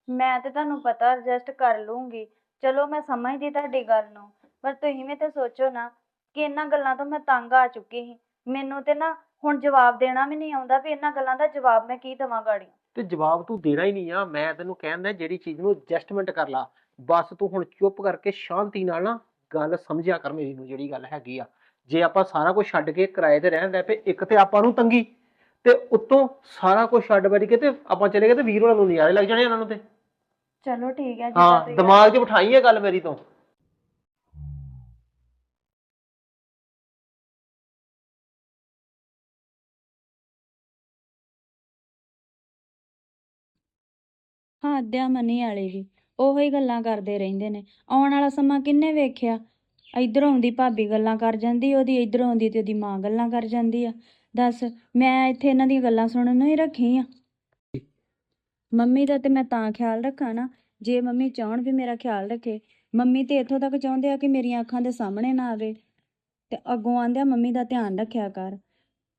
ਮੈਂ ਤੇ ਤੁਹਾਨੂੰ ਪਤਾ ਐਡਜਸਟ ਕਰ ਲੂੰਗੀ। ਚਲੋ, ਮੈਂ ਸਮਝਦੀ ਤੁਹਾਡੀ ਗੱਲ ਨੂੰ। ਪਰ ਤੁਸੀਂ ਵੀ ਤੇ ਸੋਚੋ ਨਾ ਕਿ ਇਹਨਾਂ ਗੱਲਾਂ ਤੋਂ ਮੈਂ ਤੰਗ ਆ ਚੁੱਕੀ ਸੀ। ਮੈਨੂੰ ਤੇ ਨਾ ਹੁਣ ਜਵਾਬ ਦੇਣਾ ਵੀ ਨਹੀਂ ਆਉਂਦਾ ਵੀ ਇਹਨਾਂ ਗੱਲਾਂ ਦਾ ਜਵਾਬ ਮੈਂ ਕੀ ਦੇਵਾਂ ਗਾੜੀ।
ਤੇ ਜਵਾਬ ਤੂੰ ਦੇਣਾ ਹੀ ਨਹੀਂ ਆ ਮੈਂ ਤੈਨੂੰ ਕਹਿੰਦਾ ਜਿਹੜੀ ਚੀਜ਼ ਨੂੰ ਐਡਜਸਟਮੈਂਟ ਕਰ ਲਾ ਬਸ ਤੂੰ ਹੁਣ ਚੁੱਪ ਕਰਕੇ ਸ਼ਾਂਤੀ ਨਾਲ ਨਾ ਗੱਲ ਸਮਝਿਆ ਕਰ ਮੇਰੀ ਨੂੰ ਜਿਹੜੀ ਗੱਲ ਹੈਗੀ ਆ। ਜੇ ਆਪਾਂ ਸਾਰਾ ਕੁਝ ਛੱਡ ਕੇ ਕਿਰਾਏ ਤੇ ਰਹਿਣ ਲੱਗ ਪਏ ਇੱਕ ਤੇ ਆਪਾਂ ਨੂੰ ਤੰਗੀ ਤੇ ਉੱਤੋਂ ਸਾਰਾ ਕੁਝ ਛੱਡ ਬੈਠ ਕੇ ਤੇ ਆਪਾਂ ਚਲੇ ਗਏ ਤੇ ਵੀਰ ਹੋਰਾਂ ਨੂੰ ਨਜ਼ਾਰੇ ਲੱਗ ਜਾਣੇ ਉਹਨਾਂ ਨੂੰ ਤੇ।
ਚਲੋ ਠੀਕ ਹੈ
ਹਾਂ
ਤੁਸੀਂ
ਦਿਮਾਗ 'ਚ ਬਿਠਾਈ ਇਹ ਗੱਲ ਮੇਰੀ ਤੋਂ।
ਹਾਂ ਮਨੀ ਵਾਲੇ ਵੀ ਉਹੋ ਹੀ ਗੱਲਾਂ ਕਰਦੇ ਰਹਿੰਦੇ ਨੇ। ਆਉਣ ਵਾਲਾ ਸਮਾਂ ਕਿੰਨੇ ਵੇਖਿਆ? ਇਧਰੋਂ ਆਉਂਦੀ ਭਾਬੀ ਗੱਲਾਂ ਕਰ ਜਾਂਦੀ, ਉਹਦੀ ਇਧਰੋਂ ਆਉਂਦੀ ਤੇ ਉਹਦੀ ਮਾਂ ਗੱਲਾਂ ਕਰ ਜਾਂਦੀ ਆ। ਦੱਸ, ਮੈਂ ਇੱਥੇ ਇਹਨਾਂ ਦੀਆਂ ਗੱਲਾਂ ਸੁਣਨ ਨੂੰ ਹੀ ਰੱਖੀ ਆ। ਮੰਮੀ ਦਾ ਤੇ ਮੈਂ ਤਾਂ ਖਿਆਲ ਰੱਖਾਂ ਨਾ, ਜੇ ਮੰਮੀ ਚਾਹਣ ਵੀ ਮੇਰਾ ਖਿਆਲ ਰੱਖੇ, ਮੰਮੀ ਤੇ ਇੱਥੋਂ ਤੱਕ ਚਾਹੁੰਦੇ ਆ ਕਿ ਮੇਰੀਆਂ ਅੱਖਾਂ ਦੇ ਸਾਹਮਣੇ ਨਾ ਆਵੇ। ਤੇ ਅੱਗੋਂ ਆਂਦੇ ਮੰਮੀ ਦਾ ਧਿਆਨ ਰੱਖਿਆ ਕਰ।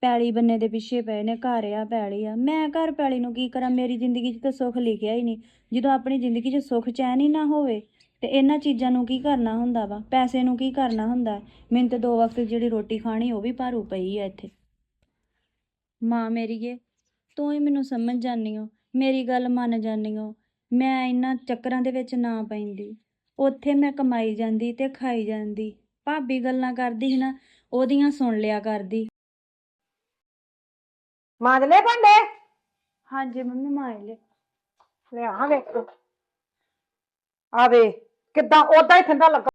ਪੈਲੀ ਬੰਨੇ ਦੇ ਪਿੱਛੇ ਪਏ ਨੇ, ਘਰ ਆ, ਪੈਲੀ ਆ। ਮੈਂ ਘਰ ਪੈਲੀ ਨੂੰ ਕੀ ਕਰਾਂ? ਮੇਰੀ ਜ਼ਿੰਦਗੀ 'ਚ ਤਾਂ ਸੁੱਖ ਲਿਖਿਆ ਹੀ ਨਹੀਂ। ਜਦੋਂ ਆਪਣੀ ਜ਼ਿੰਦਗੀ 'ਚ ਸੁੱਖ ਚੈਨ ਹੀ ਨਾ ਹੋਵੇ, ਤੇ ਇਹਨਾਂ ਚੀਜ਼ਾਂ ਨੂੰ ਕੀ ਕਰਨਾ ਹੁੰਦਾ ਵਾ? ਪੈਸੇ ਨੂੰ ਕੀ ਕਰਨਾ ਹੁੰਦਾ? ਮੈਨੂੰ ਤਾਂ ਦੋ ਵਕਤ ਜਿਹੜੀ ਰੋਟੀ ਖਾਣੀ, ਉਹ ਵੀ ਭਾਰੂ ਪਈ ਆ ਇੱਥੇ। ਮਾਂ ਮੇਰੀਏ ਤੂੰ ਹੀ ਮੈਨੂੰ ਸਮਝ ਜਾਂਦੀ ਹੋ ਮੇਰੀ ਗੱਲ ਮੰਨ ਜਾਂਦੀ ਹੋ ਮੈਂ ਇਹਨਾਂ ਚੱਕਰਾਂ ਦੇ ਵਿੱਚ ਨਾ ਪੈਂਦੀ। ਉੱਥੇ ਮੈਂ ਕਮਾਈ ਜਾਂਦੀ ਤੇ ਖਾਈ ਜਾਂਦੀ। ਭਾਬੀ ਗੱਲਾਂ ਕਰਦੀ ਸੀ ਨਾ, ਉਹਦੀਆਂ ਸੁਣ ਲਿਆ ਕਰਦੀ।
ਮਾਂਜ ਲੈ ਭਾਂਡੇ?
ਹਾਂਜੀ ਮੰਮੀ ਮਾਰ ਲੈ।
ਲੈ ਆ ਵੇਖ। ਆ ਵੇ ਕਿੱਦਾਂ ਓਦਾਂ ਹੀ ਠੰਡਾ ਲੱਗਾ।